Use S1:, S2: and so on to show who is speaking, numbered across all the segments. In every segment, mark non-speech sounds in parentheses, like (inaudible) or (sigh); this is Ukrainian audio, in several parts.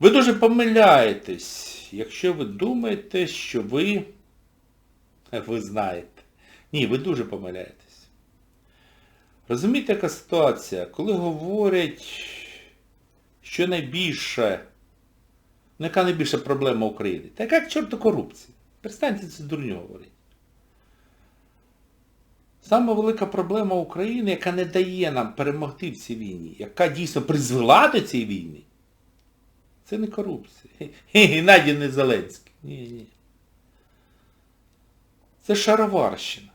S1: Ви дуже помиляєтесь, якщо ви думаєте, що ви... Ви знаєте. Ні, ви дуже помиляєтесь. Розумієте, яка ситуація? Коли говорять, що найбільше, ну яка найбільша проблема України? Та яка к корупція? Перестаньте це дурню говорити. Саме велика проблема України, яка не дає нам перемогти в цій війні, яка дійсно призвела до цієї війни, це не корупція. І Наді не Зеленський. Ні, ні. Це шароварщина.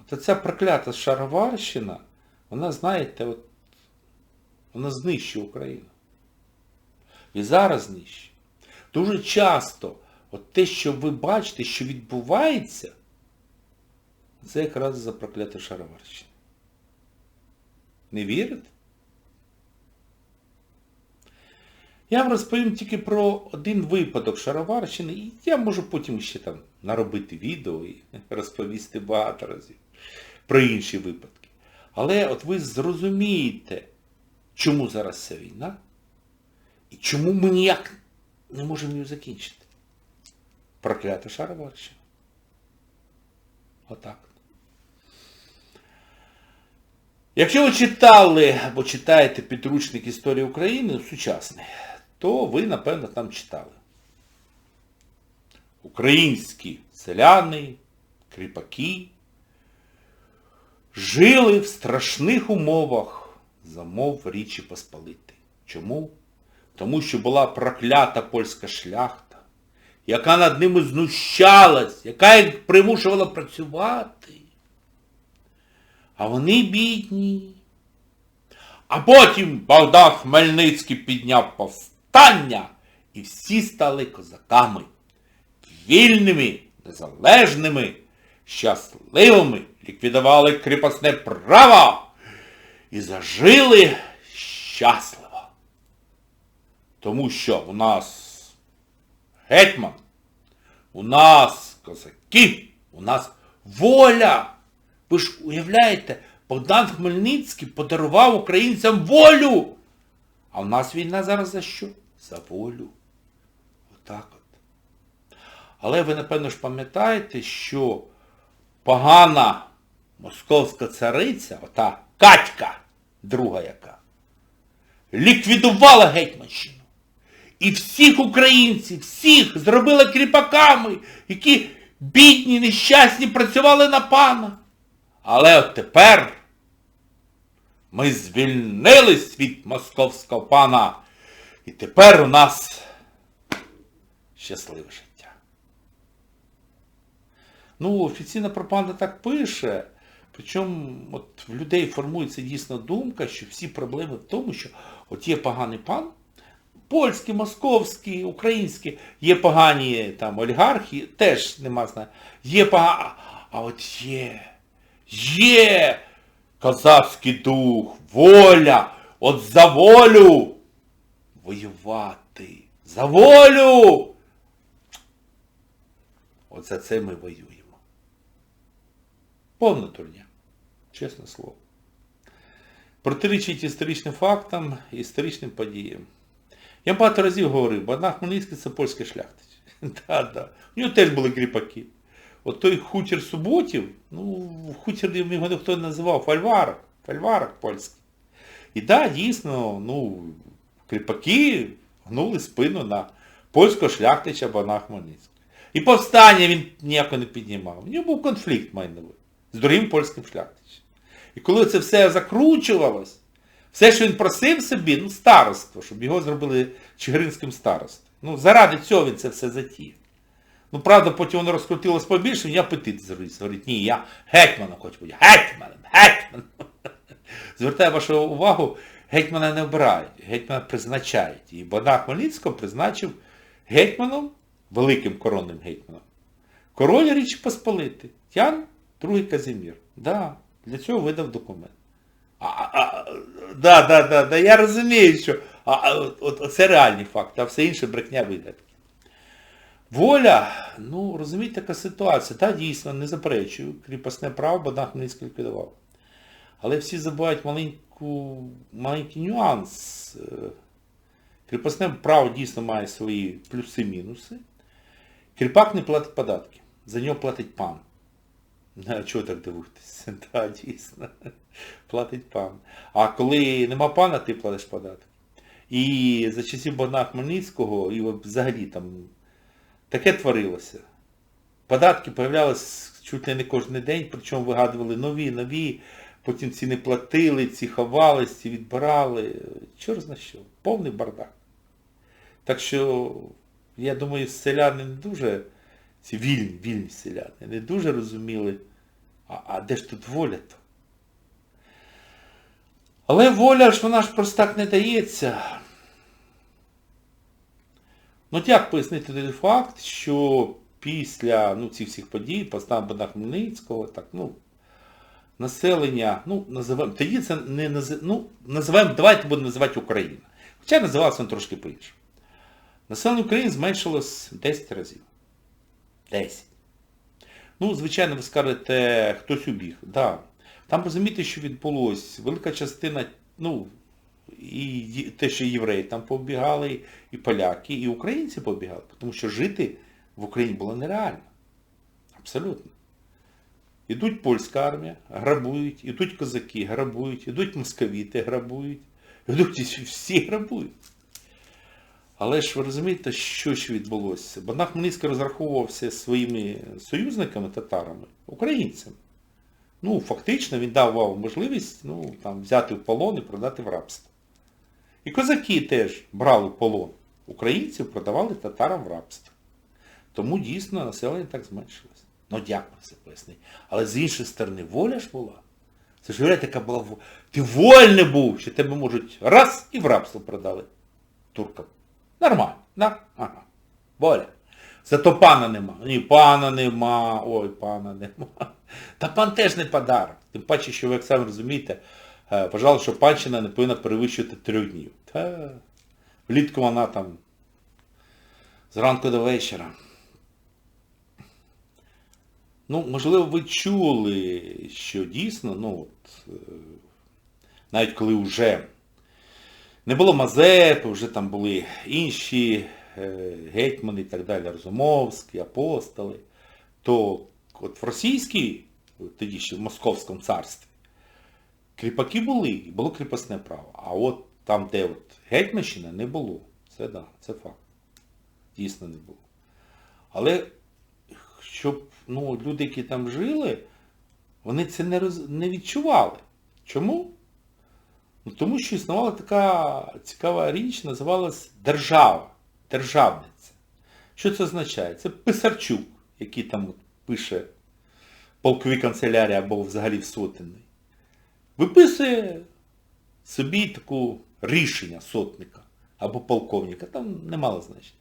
S1: От ця проклята шароварщина, вона, знаєте, от, вона знищує Україну. І зараз знищує. Дуже часто от те, що ви бачите, що відбувається, це якраз за проклята шароварщина. Не вірите? Я вам розповім тільки про один випадок шароварщини, і я можу потім ще там наробити відео і (laughs) розповісти багато разів про інші випадки. Але от ви зрозумієте, чому зараз ця війна, і чому ми ніяк не можемо її закінчити. Проклята шароварщина. Отак. Якщо ви читали або читаєте підручник історії України сучасний, то ви, напевно, там читали. Українські селяни, кріпаки жили в страшних умовах замов Річі Посполити. Чому? Тому що була проклята польська шляхта, яка над ними знущалась, яка їх примушувала працювати. А вони бідні. А потім Богдан Хмельницький підняв повстання, і всі стали козаками. Вільними, незалежними, щасливими, ліквідували кріпосне право і зажили щасливо. Тому що у нас гетьман, у нас козаки, у нас воля. Ви ж уявляєте, Богдан Хмельницький подарував українцям волю. А в нас війна зараз за що? За волю. Отак от. Але ви, напевно ж пам'ятаєте, що погана московська цариця, ота Катька, друга яка, ліквідувала Гетьманщину. І всіх українців, всіх зробила кріпаками, які бідні, нещасні працювали на пана. Але от тепер ми звільнились від московського пана. І тепер у нас щасливе життя. Ну, офіційна пропаганда так пише. Причому от в людей формується дійсно думка, що всі проблеми в тому, що от є поганий пан, польський, московський, український, є погані там олігархи, теж нема знаю. Є погані, а от є, є козацький дух, воля, от за волю воювати, за волю. От за це ми воюємо. Повна турня. Чесне слово. Протирічить історичним фактам, історичним подіям. Я багато разів говорив, Богдан Хмельницький це польський шляхтич. (laughs) да, да. У нього теж були кріпаки. От той хутір суботів, ну, хутір його ніхто не називав, фольварок, фольварок польський. І так, да, дійсно, ну, кріпаки гнули спину на польського шляхтича Богдана Хмельницького. І повстання він ніяко не піднімав. У нього був конфлікт майновий з другим польським шляхтичем. І коли це все закручувалось, все, що він просив собі, ну, староство, щоб його зробили чигиринським старостом. Ну, заради цього він це все затіяв. Ну, правда, потім воно розкрутилось побільше, він апетит зріс. Говорить, ні, я гетьманом хочу бути. Гетьманом, гетьманом. (laughs) Звертаю вашу увагу, гетьмана не обирають, гетьмана призначають. І Богдан Хмельницького призначив гетьманом, великим коронним гетьманом, король Річі Посполити, Тян II Казимір. Да, для цього видав документ. А, а, да, да, да, да, я розумію, що а, а, от, от, це реальні факти, а все інше брехня видатки. Воля, ну, розумієте, така ситуація. Та дійсно, не заперечую, кріпосне право Богдан Хмельницький ліквідував. Але всі забувають маленьку, маленький нюанс. Кріпосне право дійсно має свої плюси-мінуси. Кріпак не платить податки. За нього платить пан. Чого так дивитися? (laughs) Так, дійсно. Платить пан. А коли нема пана, ти платиш податки. І за часів Богдана Хмельницького, і взагалі там таке творилося. Податки появлялись чуть ли не кожен день, причому вигадували нові, нові, потім ці не платили, ці ховались, ці відбирали. Чорт зна що. Повний бардак. Так що, я думаю, селяни не дуже, ці вільні, вільні селяни, не дуже розуміли, а, а де ж тут воля-то? Але воля ж вона ж просто так не дається. Ну як пояснити той факт, що після ну, цих всіх подій, постав Богдана Хмельницького, так, ну, населення, ну, називаємо, тоді це не нази- ну, називаємо, давайте будемо називати Україна. Хоча називалося воно трошки по-іншому. Населення України зменшилось 10 разів. 10. Ну, звичайно, ви скажете, хтось убіг. Да. Там розумієте, що відбулось. Велика частина, ну, і те, що євреї там побігали, і поляки, і українці побігали, тому що жити в Україні було нереально. Абсолютно. Ідуть польська армія, грабують, ідуть козаки, грабують, ідуть московіти, грабують, ідуть всі грабують. Але ж ви розумієте, що ж відбулося? Богдан Хмельницький розраховувався своїми союзниками, татарами, українцями. Ну, фактично він дав вам можливість ну, там, взяти в полон і продати в рабство. І козаки теж брали полон українців, продавали татарам в рабство. Тому дійсно населення так зменшилось. Ну дякую за пояснення. Але з іншої сторони, воля ж була. Це ж говорять, яка була во- Ти вольний був, що тебе можуть раз і в рабство продали туркам. Нормально, да? Ага. Воля. Зато пана нема. Ні, пана нема. Ой, пана нема. Та пан теж не подарок. Тим паче, що ви як самі розумієте, е, пожалуй, що панщина не повинна перевищувати трьох днів. Та влітку вона там зранку до вечора. Ну, можливо, ви чули, що дійсно, ну, от, е, навіть коли вже не було Мазепи, вже там були інші е, гетьмани і так далі, Розумовські, апостоли, то от в російській, тоді ще в Московському царстві, кріпаки були, і було кріпосне право. А от там, де от Гетьманщина, не було. Це да, це факт. Дійсно не було. Але щоб ну, люди, які там жили, вони це не, роз... не відчували. Чому? Ну, тому що існувала така цікава річ, називалась держава, державниця. Що це означає? Це Писарчук, який там пише полковій канцелярії або взагалі в сотенний. Виписує собі таку рішення сотника або полковника, там немало значення.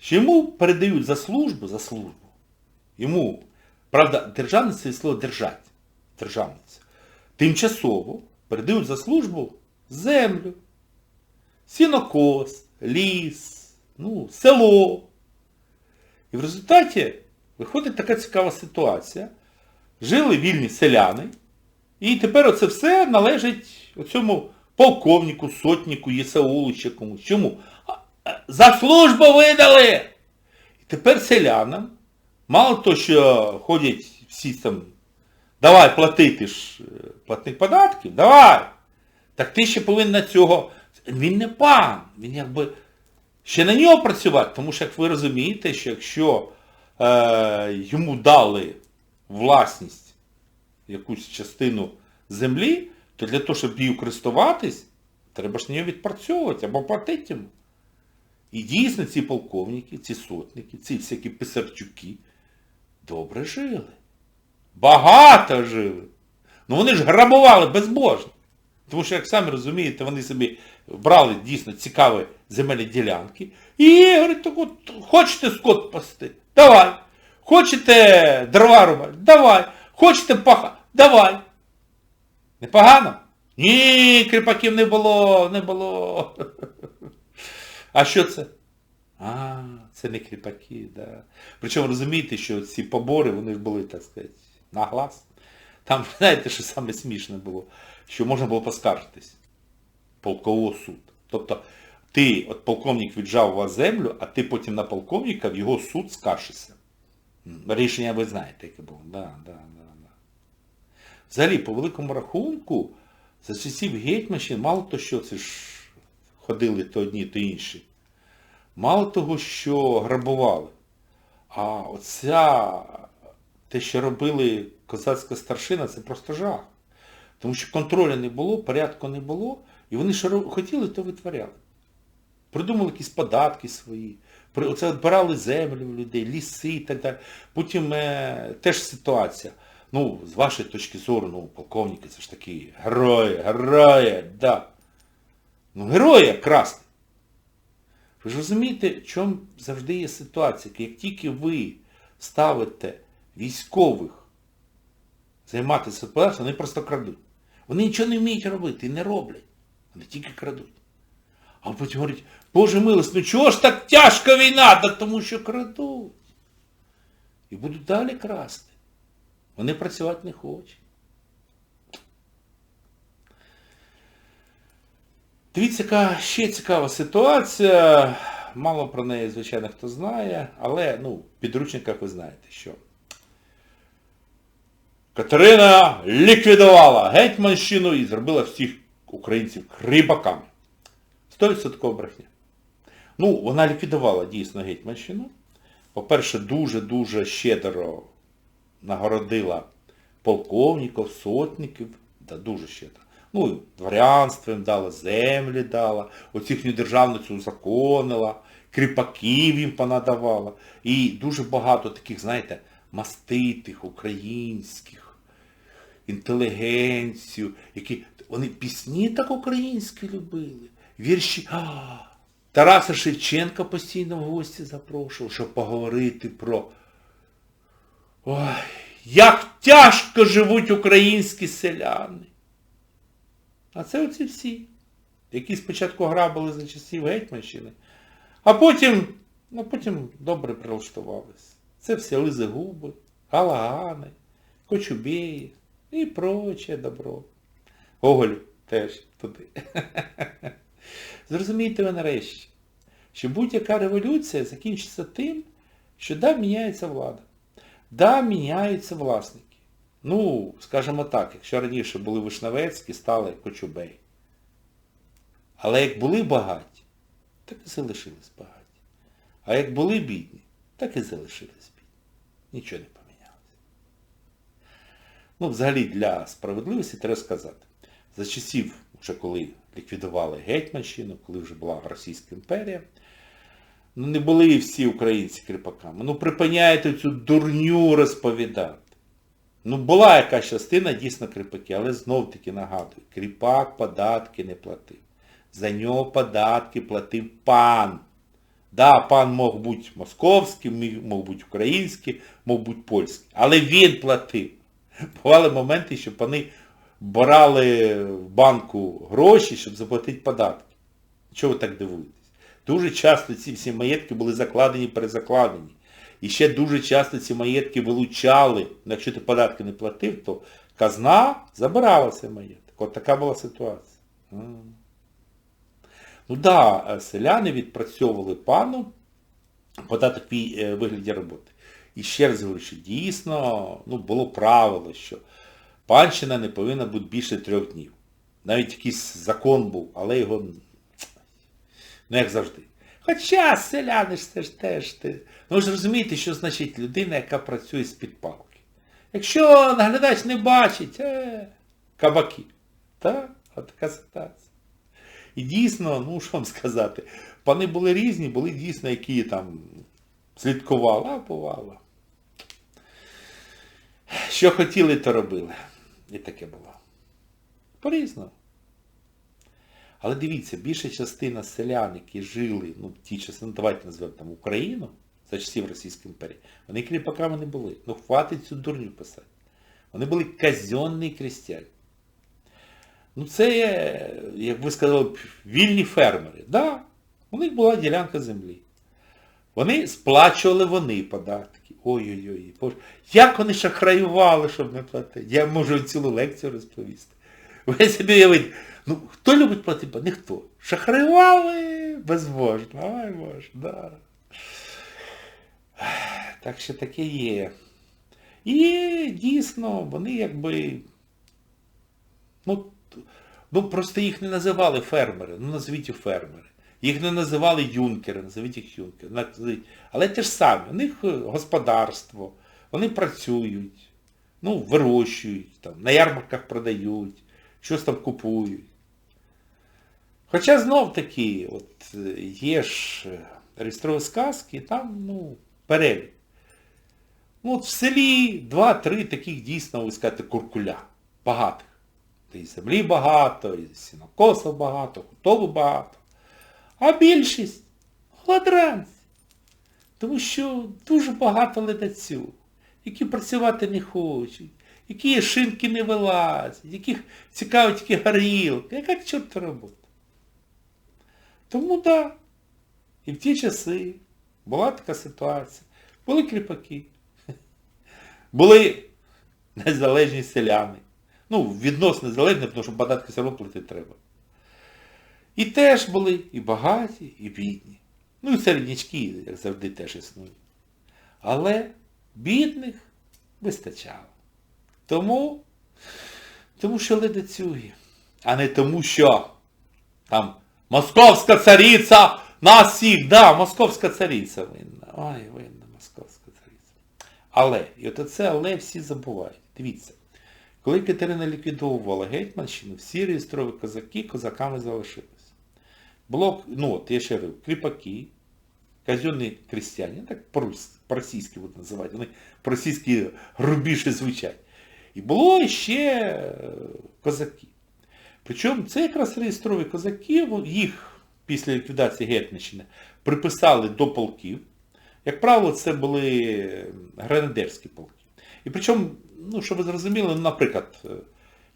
S1: Що йому передають за службу, за службу. Йому, правда, державниця це слово держать. Державниця. Тимчасово передають за службу землю, сінокос, ліс, ну, село. І в результаті виходить така цікава ситуація. Жили вільні селяни, і тепер оце все належить оцьому полковнику, сотнику, єсаулу чи комусь. Чому? За службу видали! І тепер селянам, мало то, що ходять всі там, давай платити ж е, платник податків, давай! Так ти ще повинен цього. Він не пан, він якби ще на нього працювати, тому що, як ви розумієте, що якщо е, йому дали власність якусь частину землі, то для того, щоб її користуватись, треба ж на нього відпрацьовувати або платити йому. І дійсно ці полковники, ці сотники, ці всякі писарчуки добре жили. Багато жили. Ну вони ж грабували безбожно. Тому що, як самі розумієте, вони собі брали дійсно цікаві земельні ділянки. І говорять, так от, хочете скот пасти? Давай. Хочете дрова рубати? Давай. Хочете паха? Давай. Непогано? Ні, кріпаків не було, не було. (laughs) А що це? А, це не кріпаки, да. Причому розумієте, що ці побори, вони ж були, так сказати, на глаз. Там, (laughs) знаєте, що саме смішне було, що можна було поскаржитись полкового суду. Тобто ти, от полковник віджав у вас землю, а ти потім на полковника в його суд скаржишся. Рішення ви знаєте, яке було. Да, да, да, да. Взагалі, по великому рахунку, за часів Гетьманщини, мало то, що це ж ходили то одні, то інші. Мало того, що грабували. А оця, те, що робили козацька старшина, це просто жах. Тому що контролю не було, порядку не було, і вони що хотіли, то витворяли. Придумали якісь податки свої, оце відбирали землю в людей, ліси і так далі. Потім е, теж ситуація. Ну, з вашої точки зору, ну, полковники, це ж такі герої, герої, да. Ну, герої красні. Ви ж розумієте, в чому завжди є ситуація? Як тільки ви ставите військових займатися господарством, вони просто крадуть. Вони нічого не вміють робити і не роблять. Вони тільки крадуть. А потім говорять, Боже милость, ну чого ж так тяжка війна? Да тому що крадуть. І будуть далі красти. Вони працювати не хочуть. Дивіться, яка ще цікава ситуація. Мало про неї, звичайно, хто знає, але ну, в підручниках ви знаєте, що Катерина ліквідувала Гетьманщину і зробила всіх українців кріпаками. 100% брехня. Ну, вона ліквідувала дійсно Гетьманщину. По-перше, дуже-дуже щедро нагородила полковників, сотників, да, дуже щедро. Ну, дворянство їм дала, землі дала, оцю їхню державницю узаконила, кріпаків їм понадавала. І дуже багато таких, знаєте, маститих, українських, інтелігенцію, які вони пісні так українські любили. Вірші. Тараса Шевченка постійно в гості запрошував, щоб поговорити про Ой, як тяжко живуть українські селяни. А це оці всі, які спочатку грабили за часів Гетьманщини, а потім, ну, потім добре прилаштувались. Це все лизигуби, галагани, кочубеї і проче добро. Гоголь теж туди. (laughs) Зрозумійте ви нарешті, що будь-яка революція закінчиться тим, що да, міняється влада. Да, міняються власники. Ну, скажімо так, якщо раніше були Вишневецькі, стали Кочубей. Але як були багаті, так і залишились багаті. А як були бідні, так і залишились бідні. Нічого не помінялося. Ну, взагалі, для справедливості треба сказати, за часів, вже коли ліквідували Гетьманщину, коли вже була Російська імперія, Ну не були всі українці кріпаками. Ну припиняйте цю дурню розповідати. Ну була якась частина дійсно кріпаки, але знов таки нагадую, кріпак податки не платив. За нього податки платив пан. Да, пан мог бути московський, мог бути український, мог бути польський. Але він платив. Бували моменти, що пани брали в банку гроші, щоб заплатити податки. Чого ви так дивуєтесь? Дуже часто ці всі маєтки були закладені, перезакладені. І ще дуже часто ці маєтки вилучали. Ну, Якщо ти податки не платив, то казна забирала цей маєток. От така була ситуація. Ну да, селяни відпрацьовували пану податок е, вигляді роботи. І ще раз говорю, що дійсно ну, було правило, що панщина не повинна бути більше трьох днів. Навіть якийсь закон був, але його Ну, як завжди. Хоча селяни ж це ж теж ти. Ну ви ж розумієте, що значить людина, яка працює з-під палки. Якщо наглядач не бачить, е, кабаки. Так, от така ситуація. І дійсно, ну що вам сказати, пани були різні, були дійсно, які там слідкували, а бувало. Що хотіли, то робили. І таке було. По-різному. Але дивіться, більша частина селян, які жили, ну, ті частини, ну, давайте назвемо там Україну, за часів Російської імперії, вони кріпаками не були. Ну, хватить цю дурню писати. Вони були казенні крістяни. Ну, це, як ви сказали, вільні фермери. Да, у них була ділянка землі. Вони сплачували вони податки. Ой-ой-ой. Як вони шахраювали, щоб не платити? Я можу цілу лекцію розповісти. Ви собі уявіть, ну хто любить платити? Ніхто. Шахраювали Безбожно, ай боже, да. Так що таке є. І дійсно, вони якби. Ну, ну просто їх не називали фермери, ну назвіть їх фермери. Їх не називали юнкери, називіть їх юнкери. Але те ж саме, у них е, господарство, вони працюють, ну, вирощують, там, на ярмарках продають, щось там купують. Хоча знов таки, от є ж е, реєстрові сказки, там, ну, перелік. Ну, от в селі два-три таких дійсно, ви сказати, куркуля. Багатих. І землі багато, і сінокосів багато, худоби багато. А більшість голодранці. Тому що дуже багато ледацю, які працювати не хочуть, які шинки не вилазять, яких цікавить тільки горілка. Яка к чорту робота? Тому так. Да. І в ті часи була така ситуація. Були кріпаки. (laughs) Були незалежні селяни. Ну, відносно незалежні, тому що податки все одно платити треба. І теж були і багаті, і бідні. Ну і середнячки, як завжди, теж існують. Але бідних вистачало. Тому, тому що ледацюги, а не тому, що там московська цариця нас всіх, да, московська цариця винна. Ой, винна московська цариця. Але, і от це але всі забувають. Дивіться, коли Катерина ліквідовувала Гетьманщину, всі реєстрові козаки козаками залишились. Було, ну от, я ще говорю, кріпаки, казенні крестьяни, так по-російськи будуть називати, вони по-російськи грубіше звучать. І було ще е, козаки. Причому це якраз реєстрові козаки, їх після ліквідації Гетьманщини приписали до полків. Як правило, це були гренадерські полки. І причому, ну, щоб ви зрозуміли, ну, наприклад,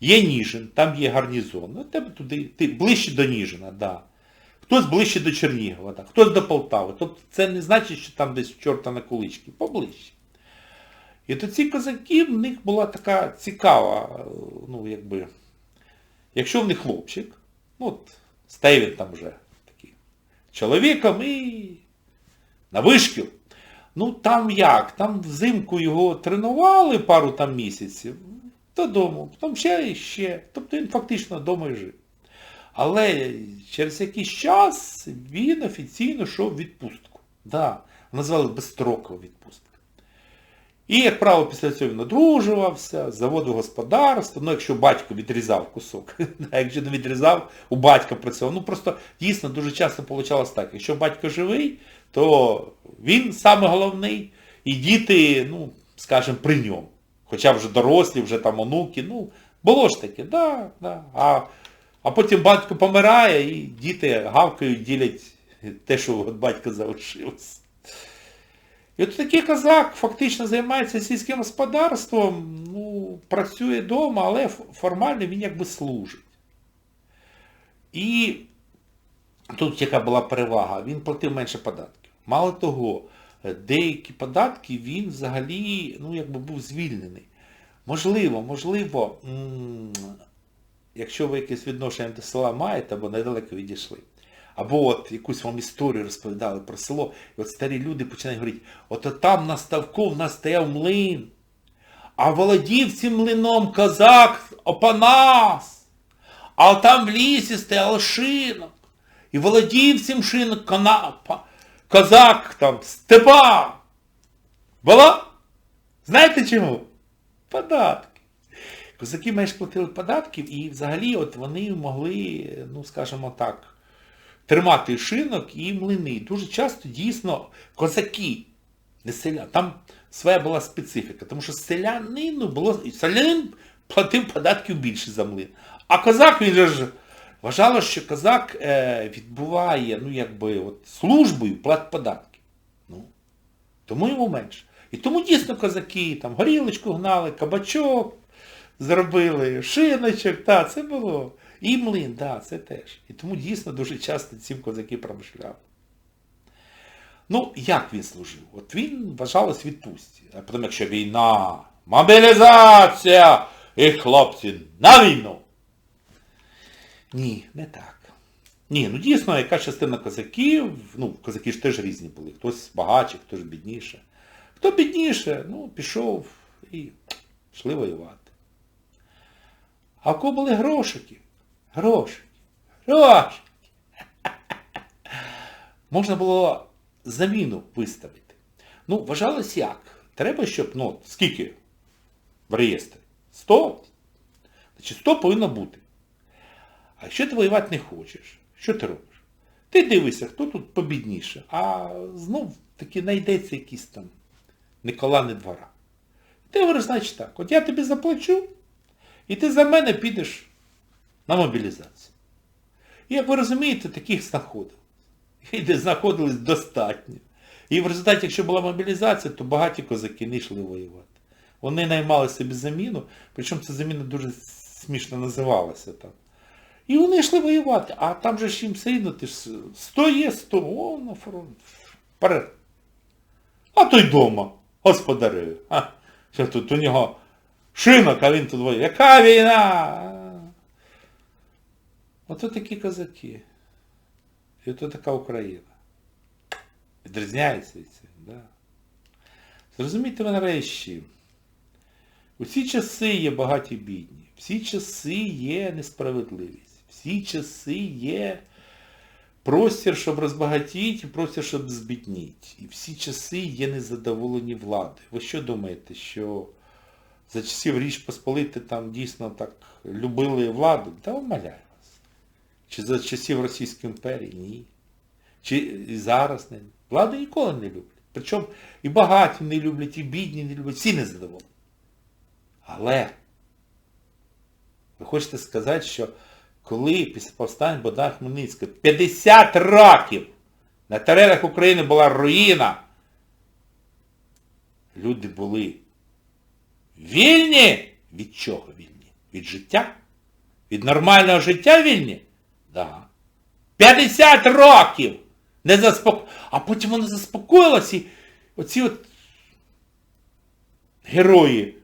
S1: є Ніжин, там є гарнізон, ну, тебе туди, ти ближче до Ніжина, да. Хтось ближче до Чернігова, да. хтось до Полтави. Тобто це не значить, що там десь чорта на кулички, поближче. І то ці козаки, в них була така цікава, ну, якби, якщо в них хлопчик, ну, от, стає він там вже такий чоловіком і на вишкіл. Ну там як? Там взимку його тренували пару там місяців, додому, потім ще і ще. Тобто він фактично вдома і жив. Але через якийсь час він офіційно йшов в відпустку. Да, назвали безстрокова відпустка. І, як правило, після цього він одружувався, заводив господарство, ну якщо батько відрізав кусок, (laughs) якщо не відрізав, у батька працював. Ну просто дійсно дуже часто вийшло так. Якщо батько живий, то він саме головний, і діти, ну, скажімо, при ньому. Хоча вже дорослі, вже там онуки, ну, було ж таке, да, да. А, а потім батько помирає, і діти гавкають, ділять те, що від батька залишилось. І от такий козак фактично займається сільським господарством, ну, працює вдома, але формально він якби служить. І тут яка була перевага, він платив менше податків. Мало того, деякі податки він взагалі, ну, якби був звільнений. Можливо, можливо, якщо ви якесь відношення до села маєте, або недалеко відійшли. Або от якусь вам історію розповідали про село, і от старі люди починають говорити, от там на ставку в нас стояв млин, а володів цим млином козак Опанас, а там в лісі стояв шинок, і володів цим шинок канапа, козак там Степан. Була? Знаєте чому? Податки. Козаки майже платили податків і взагалі от вони могли, ну скажімо так, тримати шинок і млини. Дуже часто дійсно козаки, не селяни, там своя була специфіка, тому що селянину було, селянин платив податків більше за млин. А козак, він ж вважало, що козак е, відбуває, ну якби, от, службою плат податків. Ну, тому йому менше. І тому дійсно козаки там горілочку гнали, кабачок зробили, шиночок, так, це було. І млин, да, це теж. І тому дійсно дуже часто цим козаки промишляли. Ну, як він служив? От він вважалось відпустці. А потім, якщо війна, мобілізація і хлопці на війну. Ні, не так. Ні, ну дійсно, яка частина козаків, ну, козаки ж теж різні були. Хтось багатше, хтось бідніше. Хто бідніше, ну, пішов і йшли воювати. А в кого були грошики? Грошики. Грошики. Можна було заміну виставити. Ну, вважалось як? Треба, щоб, ну, скільки в реєстрі? 100? Значить, 100 повинно бути. А якщо ти воювати не хочеш, що ти робиш? Ти дивишся, хто тут побідніше, а знов таки знайдеться якийсь там Никола не двора. Ти говориш, значить так, от я тобі заплачу, і ти за мене підеш мобілізацію. І як ви розумієте, таких знаходили. І де знаходились достатньо. І в результаті, якщо була мобілізація, то багаті козаки не йшли воювати. Вони наймали собі заміну, причому ця заміна дуже смішно називалася там. І вони йшли воювати, а там же ж їм все рівно, ти ж 100 є, 100, о, на фронт. Вперед. А той дома, господарює. А, що тут у нього шинок, а він тут воює. Яка війна? Ото такі козаки. І ото така Україна. Відрізняється від цього, да. Зрозумійте мене речі. У ці часи є багаті бідні. Всі часи є несправедливість. Всі часи є простір, щоб розбагатіти, простір, щоб збідніти. І всі часи є незадоволені влади. Ви що думаєте, що за часів Річ Посполити там дійсно так любили владу? Та умоляю вас. Чи за часів Російської імперії? Ні. Чи і зараз не. Влади ніколи не люблять. Причому і багаті не люблять, і бідні не люблять, всі незадоволені. Але ви хочете сказати, що коли після повстань Богдана Хмельницького 50 років на теренах України була руїна, люди були вільні? Від чого вільні? Від життя? Від нормального життя вільні? Да. 50 років! Не заспоко... А потім воно заспокоїлося і оці от герої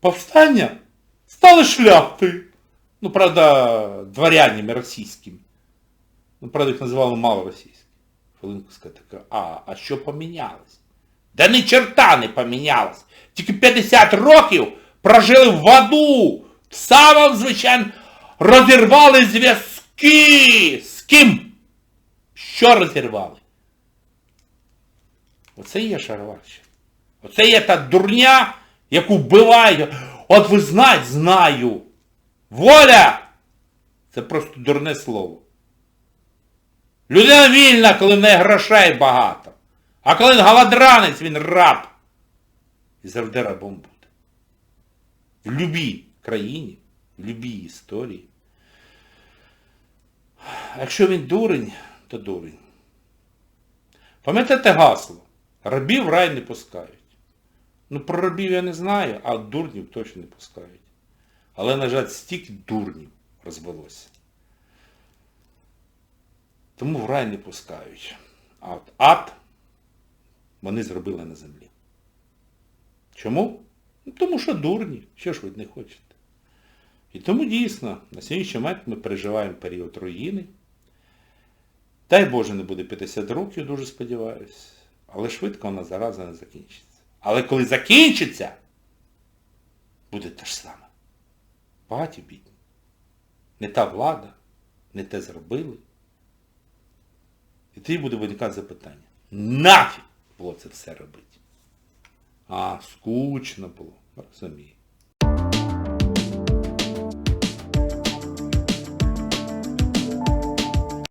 S1: повстання стали шляхтою. Ну, правда, дворянами російськими. Ну, правда, їх називали малоросійські. Хвилинку сказати, така, а, а що помінялось? Да ні черта не помінялось. Тільки 50 років прожили в аду. В самому, звичайно, розірвали зв'язки. З ким? Що розірвали? Оце є шароварщина. Оце є та дурня, яку вбивають. От ви знаєте, знаю. Воля! Це просто дурне слово. Людина вільна, коли в неї грошей багато. А коли він голодранець, він раб. І завжди рабом буде. В любій країні, в любій історії. Якщо він дурень, то дурень. Пам'ятаєте гасло? Рабів в рай не пускають. Ну, про рабів я не знаю, а дурнів точно не пускають. Але, на жаль, стільки дурнів розвелося. Тому в рай не пускають. А от ад вони зробили на землі. Чому? Ну, тому що дурні. Що ж ви не хочете? І тому дійсно, на сьогоднішній момент ми переживаємо період руїни. Дай Боже, не буде 50 років, дуже сподіваюся. Але швидко вона зараза не закінчиться. Але коли закінчиться, буде те ж саме. Багаті бідні. Не та влада, не те зробили. І тоді буде виникати запитання. Нафіг було це все робити? А, скучно було. Розумію.